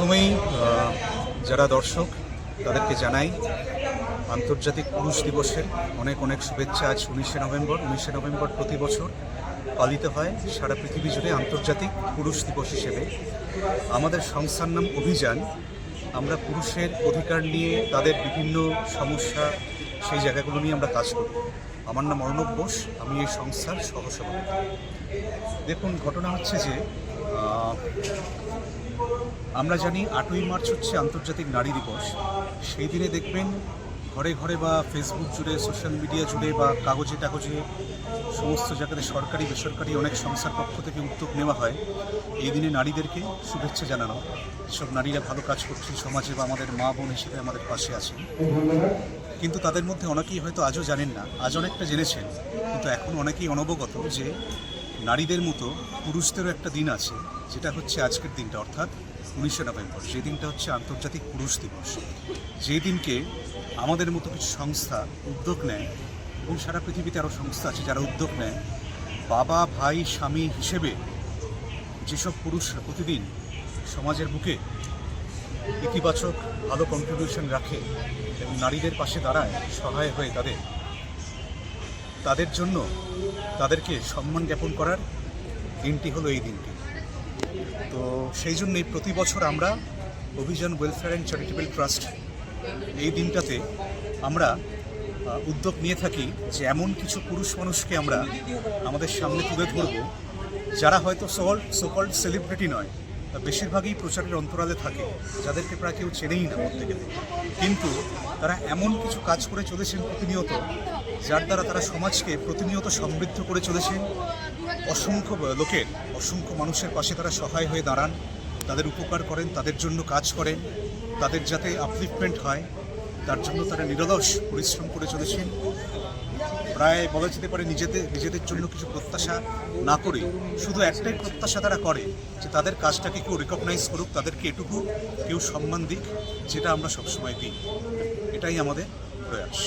প্রথমেই যারা দর্শক, তাদেরকে জানাই, আন্তর্জাতিক পুরুষ দিবসের অনেক অনেক শুভেচ্ছা আজ উনিশে নভেম্বর। উনিশে নভেম্বর প্রতি বছর পালিত হয় সারা পৃথিবী জুড়ে আন্তর্জাতিক পুরুষ দিবস হিসেবে। আমাদের সংস্থার নাম অভিযান। আমরা পুরুষের অধিকার নিয়ে তাদের বিভিন্ন সমস্যা, সেই জায়গাগুলো নিয়ে আমরা কাজ করি। আমার নাম অর্ণব বোস, আমি এই সংস্থার সহসভাপতি। দেখুন, ঘটনা হচ্ছে যে আমরা জানি আটই মার্চ হচ্ছে আন্তর্জাতিক নারী দিবস। সেই দিনে দেখবেন ঘরে ঘরে বা ফেসবুক জুড়ে সোশ্যাল মিডিয়া জুড়ে বা কাগজে কাগজে সমস্ত জায়গাতে সরকারি, বেসরকারি অনেক সংস্থার পক্ষ থেকে উদ্যোগ নেওয়া হয়। এই দিনে নারীদেরকে শুভেচ্ছা জানানো। সব নারীরা ভালো কাজ করছে, সমাজে বা আমাদের মা বোন হিসেবে আমাদের পাশে আছেন। কিন্তু তাদের মধ্যে অনেকেই হয়তো আজও জানেন না, আজ অনেকটা জেনেছেন। কিন্তু এখন অনেকেই অনবগত যে নারীদের মতো পুরুষদেরও একটা দিন আছে। যেটা হচ্ছে আজকের দিনটা, অর্থাৎ উনিশে নভেম্বর, যে দিনটা হচ্ছে আন্তর্জাতিক পুরুষ দিবস। যে দিনকে আমাদের মতো কিছু সংস্থা উদ্যোগ নেয়, এবং সারা পৃথিবীতে আরও সংস্থা আছে যারা উদ্যোগ নেয়, বাবা, ভাই, স্বামী হিসেবে যেসব পুরুষরা প্রতিদিন সমাজের বুকে ইতিবাচক, ভালো কন্ট্রিবিউশন রাখে এবং নারীদের পাশে দাঁড়ায়, সহায় হয়ে তাদের তাদের জন্য তাদেরকে সম্মান জ্ঞাপন করার দিনটি হলো এই দিনটি। তো সেই জন্যই প্রতি বছর আমরা অভিযান ওয়েলফেয়ার অ্যান্ড চ্যারিটেবল ট্রাস্ট এই দিনটাতে আমরা উদ্যোগ নিয়ে থাকি যে এমন কিছু পুরুষ মানুষকে আমরা আমাদের সামনে তুলে ধরব, যারা হয়তো সকল সকল সেলিব্রিটি নয় বেশিরভাগই প্রচারের অন্তরালে থাকে, যাদেরকে প্রায় কেউ চেনেই না গেলে কিন্তু তারা এমন কিছু কাজ করে চলেছেন প্রতিনিয়ত যার দ্বারা তারা সমাজকে প্রতিনিয়ত সমৃদ্ধ করে চলেছেন অসংখ্য লোকের, অসংখ্য মানুষের পাশে তারা সহায় হয়ে দাঁড়ান। তাদের উপকার করেন, তাদের জন্য কাজ করেন। তাদের যাতে আপলিফমেন্ট হয়, তার জন্য তারা নিরলস পরিশ্রম করে চলেছেন। প্রায় বলা যেতে পারে নিজেদের নিজেদের জন্য কিছু প্রত্যাশা না করে, শুধু একটাই প্রত্যাশা তারা করে, যে তাদের কাজটাকে কেউ রেকগনাইজ করুক, তাদেরকে এটুকু কেউ সম্মান দিক, যেটা আমরা সবসময় দিই। এটাই আমাদের প্রয়াস।